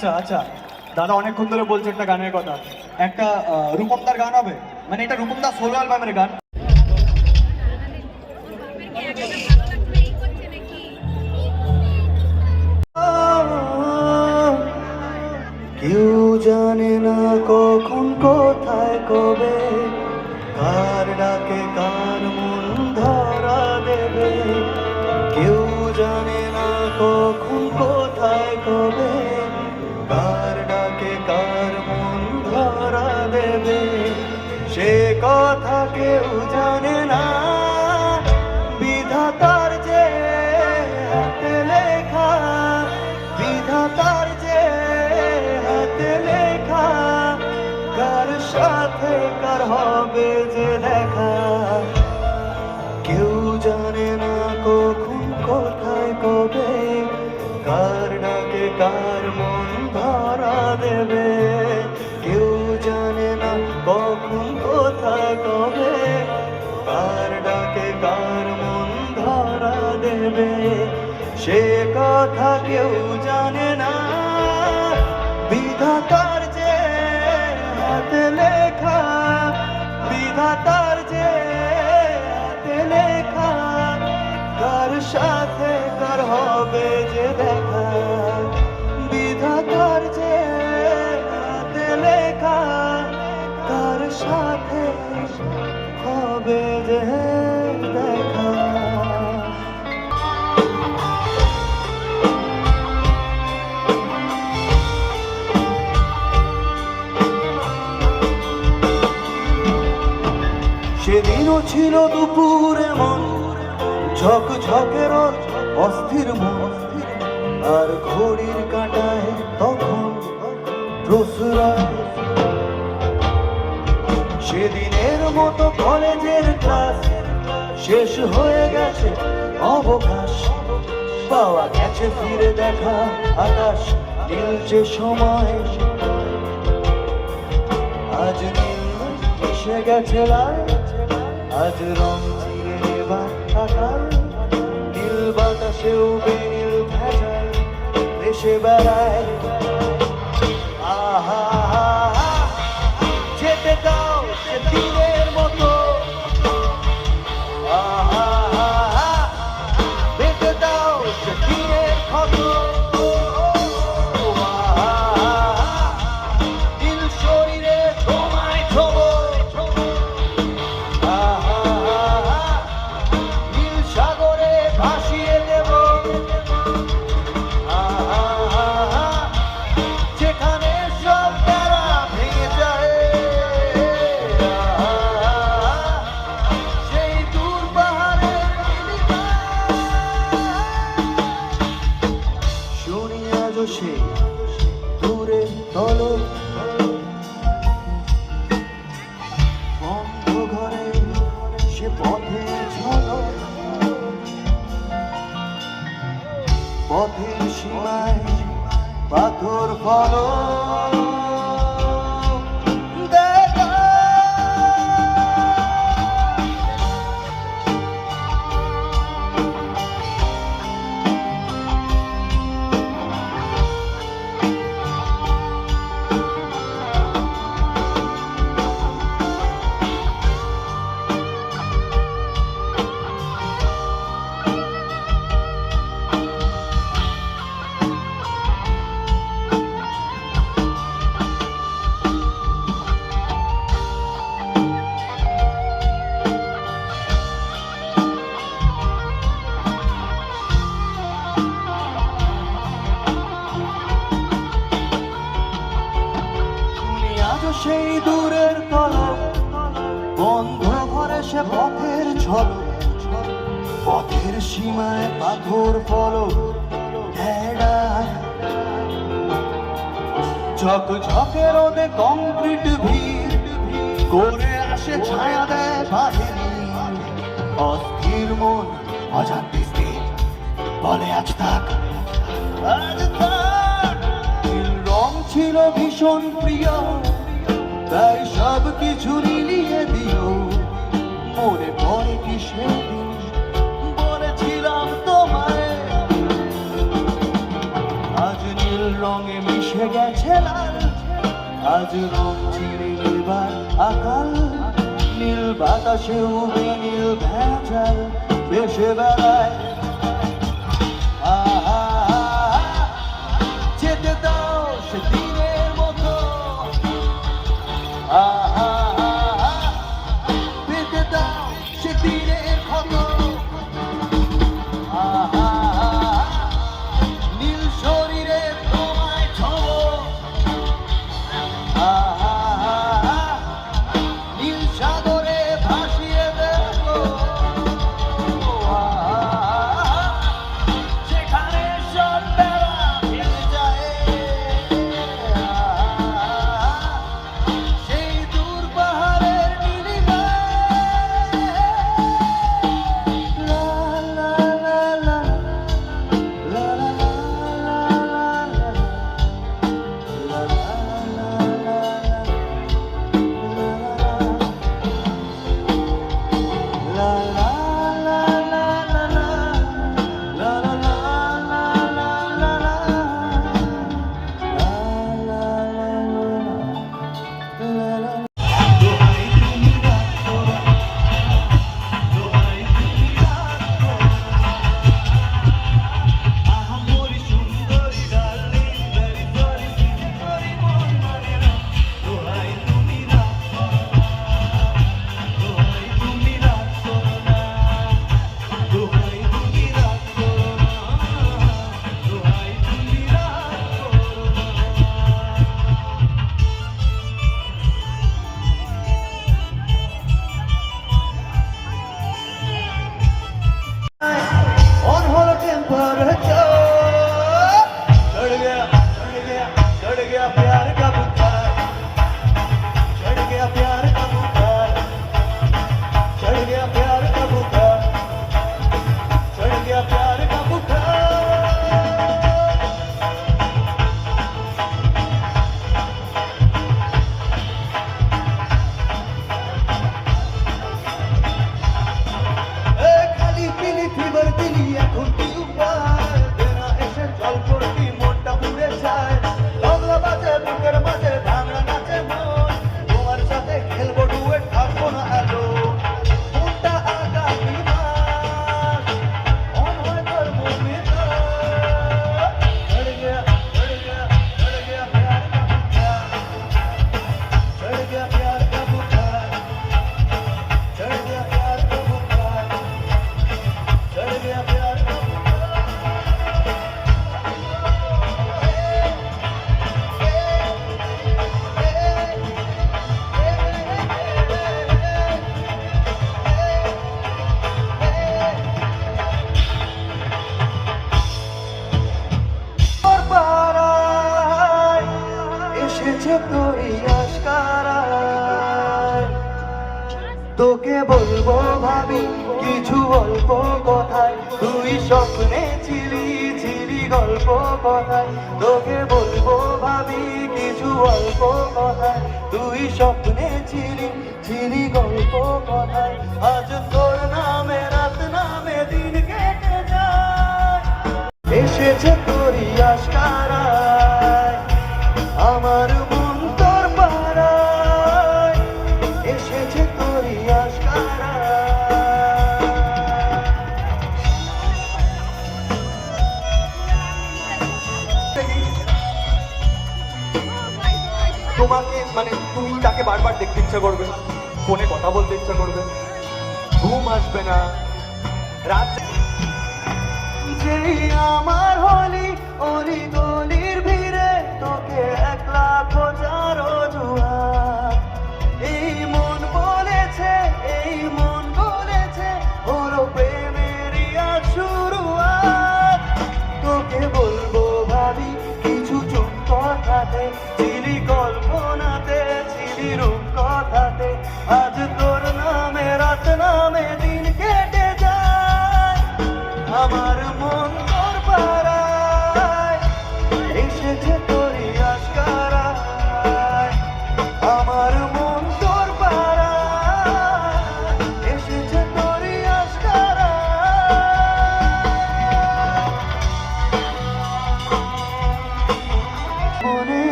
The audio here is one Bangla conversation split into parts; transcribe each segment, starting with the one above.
আচ্ছা আচ্ছা। দাদা অনেকক্ষণ ধরে বলছে একটা গানের কথা। একটা রূপমদার গান হবে? মানে এটা রূপমদা সোলো অ্যালবামের গান? কেউ জানে না কখন কোথায় কবে, কার ডাকে কার মন ধরা দেবে। কেউ জানে না কখন দেবে। কেউ জানে না কখন কোথায় কবে। কার ডাকে কার মন ধরা দেবে। সে কথা কেউ জানে না। বিধাতার যে হাতে লেখা, বিধাতার যে হাতে লেখা, কার সাথে কার হবে যে দেখা? সেদিনও ছিল দুপুর এমন ঝক ঝকের অস্থির মন। আর ঘড়ির কাঁটায় তখন রসুরা সেদিনের মতো কলেজের ক্লাস, শেষ হয়ে গেছে অবকাশ। পাওয়া গেছে ফিরে দেখা আকাশ নীলচে সময়। আজ নীল এসে গেছে লাল আজ রং চিরে এবার আকাল নীল বাতাসেও বেনীল ভেজাল। দেশে বেড়ায় আহা যেতে দাও সে পথে পথের ঝলক পথের সীমায় পাথর ভেড়া। ঝক ঝকে রোদে কংক্রিট ভিড়, করে আসে ছায়া দেয় বাহিনী অস্থির মন অজান্তে স্থির, বলে, আজ থাক আজ থাক। রং ছিল ভীষণ প্রিয়, তাই সব কিছু মিলিয়ে দিও মনে পড়ে কি সেদিন বলেছিলাম তোমায়। আজ নীল রঙে মিশে গেছে লাল। আজ রং চিরে এবার আকাল। নীল বাতাসে উবে নীল ভেজাল বেশে বেড়ায়। আহা যেতে দাও সে স্বপ্নে ছিলি ছিলি বারবার দেখতে ইচ্ছা করবে ফোনে কথা বলতে ইচ্ছা করবে ঘুম আসবে না। রাত আমার হলি, অলি দলির ভিড়ে, তোকে একলা খোঁজার এই মন বলেছে, এই মন বলেছে তোকে বলব ভাবি, কিছু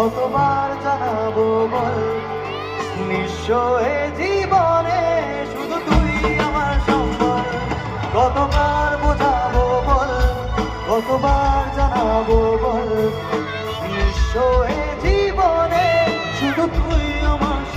কতবার যাব বল? নিঃস্ব জীবনে শুধু তুই আমার সম্বল। কতবার বোঝাবো বল? কতবার জানাব বল? নিঃস্ব জীবনে শুধু তুই আমার